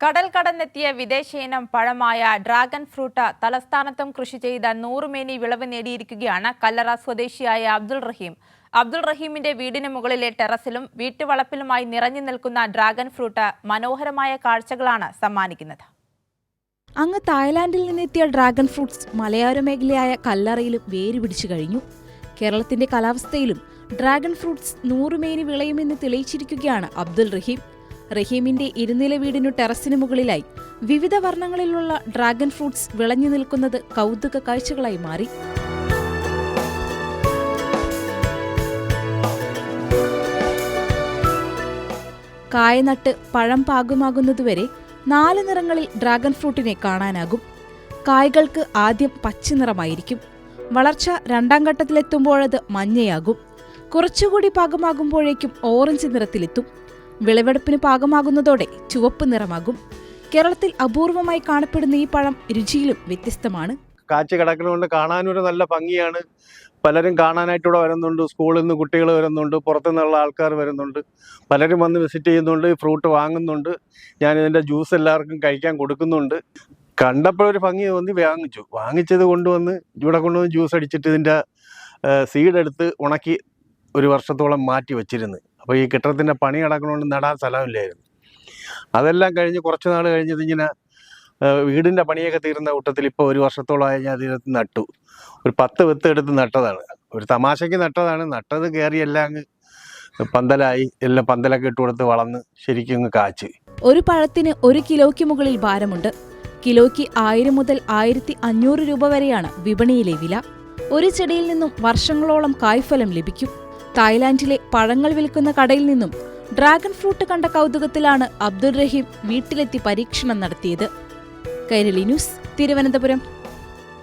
കടൽ കടന്നെത്തിയ വിദേശ ഇനം പഴമായ ഡ്രാഗൺ ഫ്രൂട്ട് തലസ്ഥാനത്തും കൃഷി ചെയ്ത നൂറുമേനി വിളവ് നേടിയിരിക്കുകയാണ് കല്ലറ സ്വദേശിയായ അബ്ദുൾ റഹീം. അബ്ദുൾ റഹീമിന്റെ വീടിന് മുകളിലെ ടെറസിലും വീട്ടുവളപ്പിലുമായി നിറഞ്ഞു നിൽക്കുന്ന ഡ്രാഗൺ ഫ്രൂട്ട് മനോഹരമായ കാഴ്ചകളാണ് സമ്മാനിക്കുന്നത്. അങ്ങ് തായ്ലാന്റിൽ നിന്നെത്തിയ ഡ്രാഗൺ ഫ്രൂട്ട്സ് മലയോര മേഖലയായ കല്ലറയിലും വേര് പിടിച്ചു കഴിഞ്ഞു. കേരളത്തിന്റെ കാലാവസ്ഥയിലും ഡ്രാഗൺ ഫ്രൂട്ട്സ് നൂറുമേനി വിളയുമെന്ന് തെളിയിച്ചിരിക്കുകയാണ് അബ്ദുൾ റഹീം. റഹീമിന്റെ ഇരുനില വീടിനു ടെറസിനു മുകളിലായി വിവിധ വർണങ്ങളിലുള്ള ഡ്രാഗൺ ഫ്രൂട്ട്സ് വിളഞ്ഞു നിൽക്കുന്നത് കൗതുക കാഴ്ചകളായി മാറി. കായനട്ട് പഴം പാകമാകുന്നതുവരെ നാല് നിറങ്ങളിൽ ഡ്രാഗൺ ഫ്രൂട്ടിനെ കാണാനാകും. കായ്കൾക്ക് ആദ്യം പച്ചനിറമായിരിക്കും വളർച്ച രണ്ടാം ഘട്ടത്തിലെത്തുമ്പോഴത് മഞ്ഞയാകും. കുറച്ചുകൂടി പാകമാകുമ്പോഴേക്കും ഓറഞ്ച് നിറത്തിലെത്തും. വിളവെടുപ്പിന് പാകമാകുന്നതോടെ ചുവപ്പ് നിറമാകും. കേരളത്തിൽ അപൂർവമായി കാണപ്പെടുന്ന ഈ പഴം രുചിയിലും വ്യത്യസ്തമാണ്. കാഴ്ച കിടക്കുന്നതുകൊണ്ട് കാണാനൊരു നല്ല ഭംഗിയാണ്. പലരും കാണാനായിട്ട് ഇവിടെ വരുന്നുണ്ട്. സ്കൂളിൽ നിന്ന് കുട്ടികൾ വരുന്നുണ്ട്. പുറത്തു നിന്നുള്ള ആൾക്കാർ വരുന്നുണ്ട്. പലരും വന്ന് വിസിറ്റ് ചെയ്യുന്നുണ്ട്. ഈ ഫ്രൂട്ട് വാങ്ങുന്നുണ്ട്. ഞാൻ ഇതിന്റെ ജ്യൂസ് എല്ലാവർക്കും കഴിക്കാൻ കൊടുക്കുന്നുണ്ട്. കണ്ടപ്പോഴൊരു ഭംഗി തോന്നി. വാങ്ങിച്ചു. വാങ്ങിച്ചത് കൊണ്ടുവന്ന് ഇവിടെ കൊണ്ടുവന്ന് ജ്യൂസ് അടിച്ചിട്ട് ഇതിന്റെ സീഡെടുത്ത് ഉണക്കി ഒരു വർഷത്തോളം മാറ്റി വെച്ചിരുന്നു. അപ്പോൾ ഈ കെട്ടിടത്തിന്റെ പണി നടക്കണോണ്ട് നടാൻ സ്ഥലമില്ലായിരുന്നു. അതെല്ലാം കഴിഞ്ഞ് കുറച്ച് നാൾ കഴിഞ്ഞത് ഇങ്ങനെ വീടിന്റെ പണിയൊക്കെ തീർന്ന കൂട്ടത്തിൽ ഇപ്പോൾ ഒരു വർഷത്തോളമായി ഞാൻ അതിനകത്ത് നട്ടു. ഒരു പത്ത് വിത്ത് എടുത്ത് നട്ടതാണ്. ഒരു തമാശയ്ക്ക് നട്ടതാണ്. നട്ടത് കയറി എല്ലാം അങ്ങ് പന്തലായി. എല്ലാം പന്തലൊക്കെ ഇട്ട് കൊടുത്ത് വളർന്ന് ശരിക്കും അങ്ങ് കാച്ച്. ഒരു പഴത്തിന് ഒരു കിലോയ്ക്ക് മുകളിൽ ഭാരമുണ്ട്. കിലോയ്ക്ക് ആയിരം മുതൽ ആയിരത്തി അഞ്ഞൂറ് രൂപ വരെയാണ് വിപണിയിലെ വില. ഒരു ചെടിയിൽ നിന്നും വർഷങ്ങളോളം കായ്ഫലം ലഭിക്കും. തായ്ലാന്റിലെ പഴങ്ങൾ വിൽക്കുന്ന കടയിൽ നിന്നും ഡ്രാഗൺ ഫ്രൂട്ട് കണ്ട കൗതുകത്തിലാണ് അബ്ദുൾ റഹീം വീട്ടിലെത്തി പരീക്ഷണം നടത്തിയത്. കൈരളി ന്യൂസ് തിരുവനന്തപുരം.